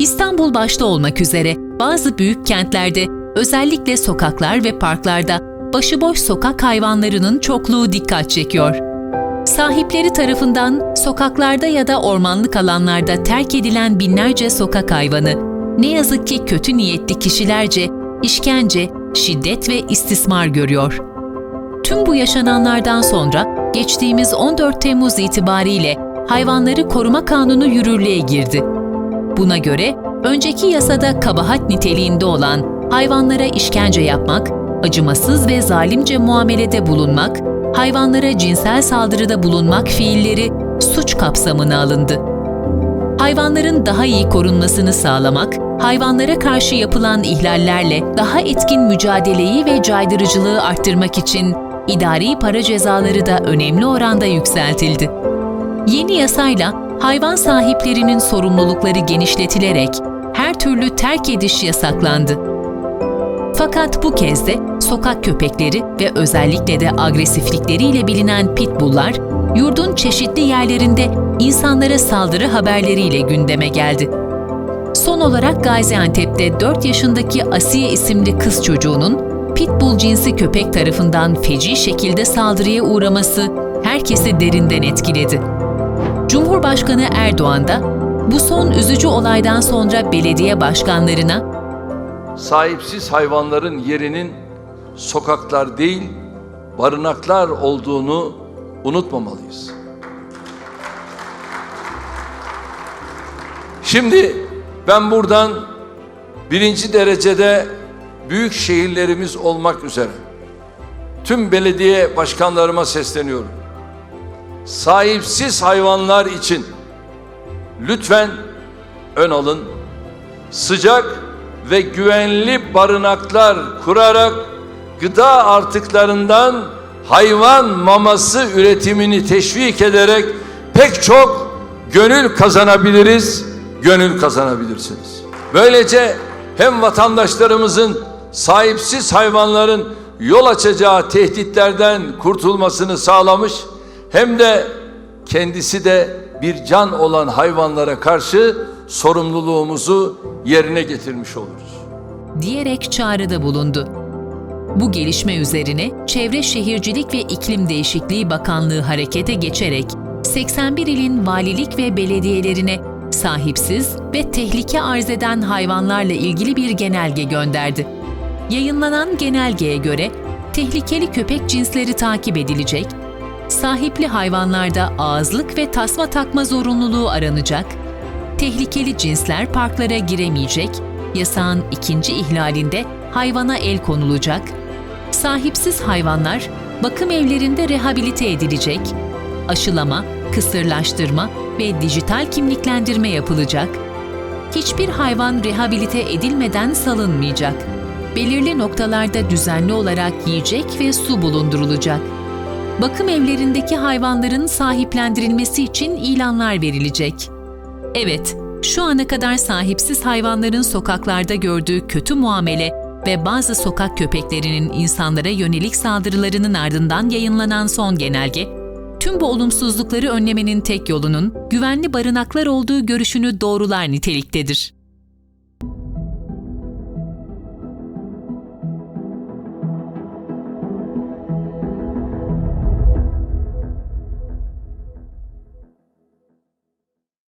İstanbul başta olmak üzere bazı büyük kentlerde özellikle sokaklar ve parklarda başıboş sokak hayvanlarının çokluğu dikkat çekiyor. Sahipleri tarafından sokaklarda ya da ormanlık alanlarda terk edilen binlerce sokak hayvanı ne yazık ki kötü niyetli kişilerce işkence, şiddet ve istismar görüyor. Tüm bu yaşananlardan sonra geçtiğimiz 14 Temmuz itibariyle Hayvanları Koruma Kanunu yürürlüğe girdi. Buna göre önceki yasada kabahat niteliğinde olan hayvanlara işkence yapmak, acımasız ve zalimce muamelede bulunmak, hayvanlara cinsel saldırıda bulunmak fiilleri suç kapsamına alındı. Hayvanların daha iyi korunmasını sağlamak, hayvanlara karşı yapılan ihlallerle daha etkin mücadeleyi ve caydırıcılığı arttırmak için idari para cezaları da önemli oranda yükseltildi. Yeni yasayla hayvan sahiplerinin sorumlulukları genişletilerek her türlü terk ediş yasaklandı. Fakat bu kez de sokak köpekleri ve özellikle de agresiflikleriyle bilinen pitbulllar yurdun çeşitli yerlerinde insanlara saldırı haberleriyle gündeme geldi. Son olarak Gaziantep'te 4 yaşındaki Asiye isimli kız çocuğunun pitbull cinsi köpek tarafından feci şekilde saldırıya uğraması herkesi derinden etkiledi. Cumhurbaşkanı Erdoğan da bu son üzücü olaydan sonra belediye başkanlarına sahipsiz hayvanların yerinin sokaklar değil, barınaklar olduğunu unutmamalıyız. Şimdi ben buradan birinci derecede büyük şehirlerimiz olmak üzere tüm belediye başkanlarıma sesleniyorum. Sahipsiz hayvanlar için lütfen ön alın. Sıcak ve güvenli barınaklar kurarak gıda artıklarından hayvan maması üretimini teşvik ederek pek çok gönül kazanabiliriz, gönül kazanabilirsiniz. Böylece hem vatandaşlarımızın sahipsiz hayvanların yol açacağı tehditlerden kurtulmasını sağlamış hem de kendisi de bir can olan hayvanlara karşı sorumluluğumuzu yerine getirmiş oluruz. diyerek çağrıda bulundu. Bu gelişme üzerine Çevre Şehircilik ve İklim Değişikliği Bakanlığı harekete geçerek 81 ilin valilik ve belediyelerine sahipsiz ve tehlike arz eden hayvanlarla ilgili bir genelge gönderdi. Yayınlanan genelgeye göre tehlikeli köpek cinsleri takip edilecek, sahipli hayvanlarda ağızlık ve tasma takma zorunluluğu aranacak, tehlikeli cinsler parklara giremeyecek, yasağın ikinci ihlalinde hayvana el konulacak, sahipsiz hayvanlar bakım evlerinde rehabilite edilecek, aşılama, kısırlaştırma ve dijital kimliklendirme yapılacak, hiçbir hayvan rehabilite edilmeden salınmayacak, belirli noktalarda düzenli olarak yiyecek ve su bulundurulacak, bakım evlerindeki hayvanların sahiplendirilmesi için ilanlar verilecek. Evet, şu ana kadar sahipsiz hayvanların sokaklarda gördüğü kötü muamele ve bazı sokak köpeklerinin insanlara yönelik saldırılarının ardından yayınlanan son genelge, tüm bu olumsuzlukları önlemenin tek yolunun güvenli barınaklar olduğu görüşünü doğrular niteliktedir.